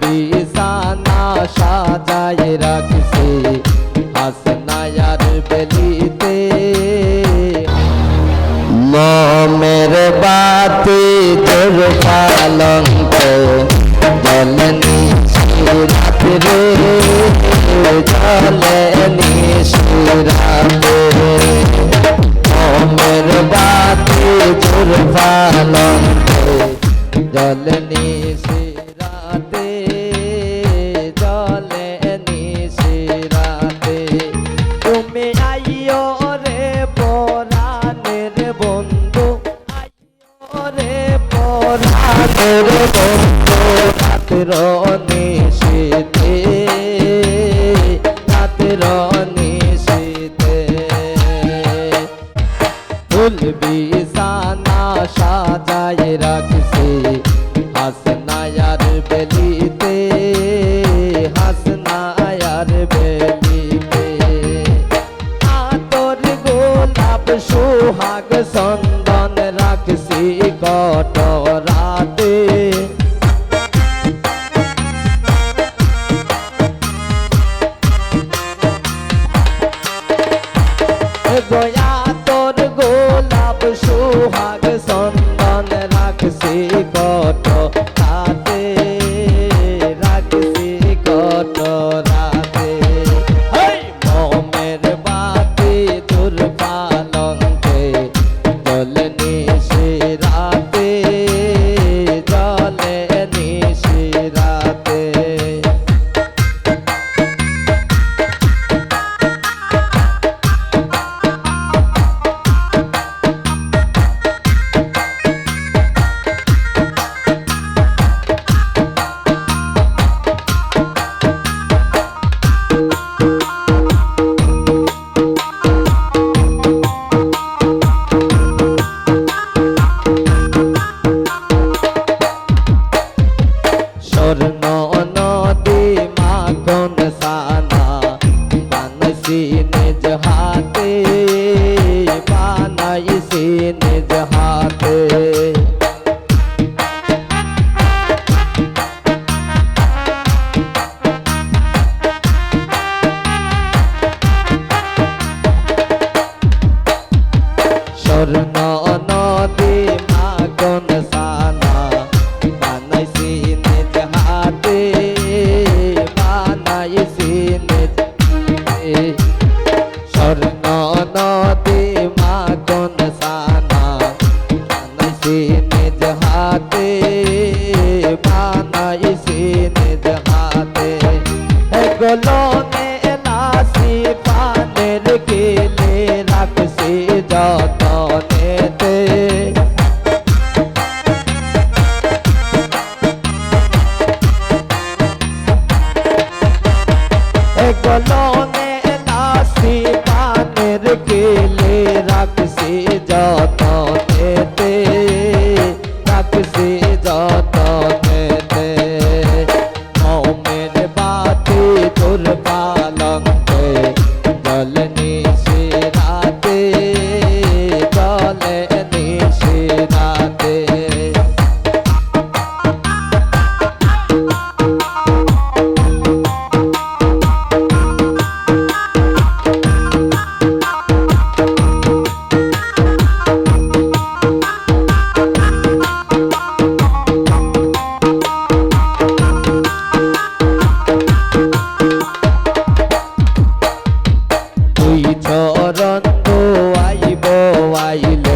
বিছানা সাজায় রাখছে হাসনায়ার বেলিতে মোমের বাতি তোর পালঙ্ক পরাণের বন্ধু রাতের নিশীতে রাতের নিশীতে ফুল বিছানা সাজায় রাখছে হাসনায়ার বেলিতে হাসনায়ার বেলিতে আতর গোলাপ সোহাগ চন্দন স্বর্ণ নদী মাখন সানা বানাইছি নিজ হাতে বানাইছি নিজ হাতে বানাইছি নিজ হাতে বানাইছি নিজ হাতে এগুলো মেলাসি পানের গেলে রাখছি যতনেতে গলনে নাসি baile.